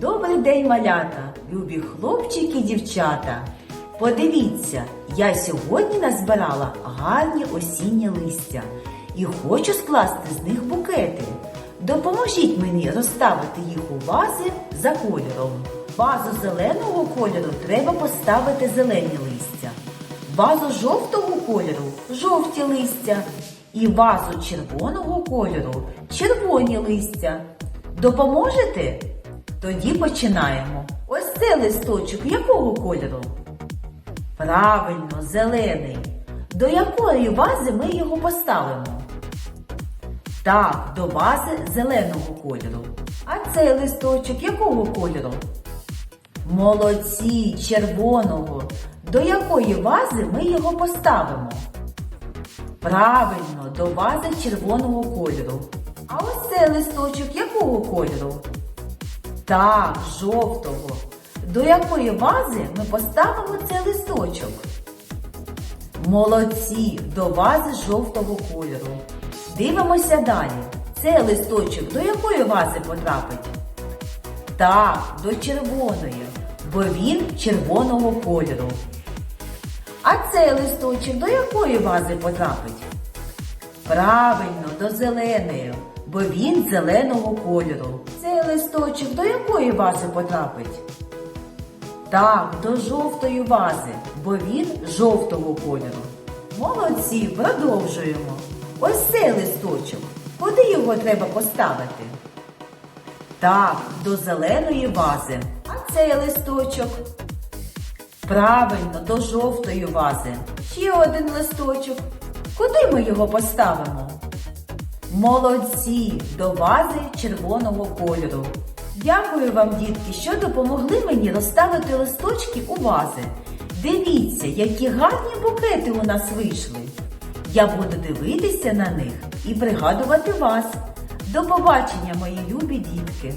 Добрий день, малята, любі хлопчики і дівчата. Подивіться, я сьогодні назбирала гарні осінні листя і хочу скласти з них букети. Допоможіть мені розставити їх у вази за кольором. Вазу зеленого кольору треба поставити зелені листя. Вазу жовтого кольору жовті листя. І вазу червоного кольору червоні листя. Допоможете? Тоді починаємо. Ось це листочок якого кольору? Правильно, зелений. До якої вази ми його поставимо? Так, до вази зеленого кольору. А цей листочок якого кольору? Молодці, червоного. До якої вази ми його поставимо? Правильно, до вази червоного кольору. А ось цей листочок якого кольору? Так, жовтого. До якої вази ми поставимо цей листочок? Молодці, до вази жовтого кольору. Дивимося далі. Цей листочок до якої вази потрапить? Так, до червоної, бо він червоного кольору. А цей листочок до якої вази потрапить? Правильно, до зеленої, бо він зеленого кольору. Цей листочок до якої вази потрапить? Так, до жовтої вази, бо він жовтого кольору. Молодці, продовжуємо. Ось цей листочок. Куди його треба поставити? Так, до зеленої вази. А цей листочок? Правильно, до жовтої вази. Ще один листочок. Куди ми його поставимо? Молодці, до вази червоного кольору. Дякую вам, дітки, що допомогли мені розставити листочки у вази. Дивіться, які гарні букети у нас вийшли. Я буду дивитися на них і пригадувати вас. До побачення, мої любі дітки!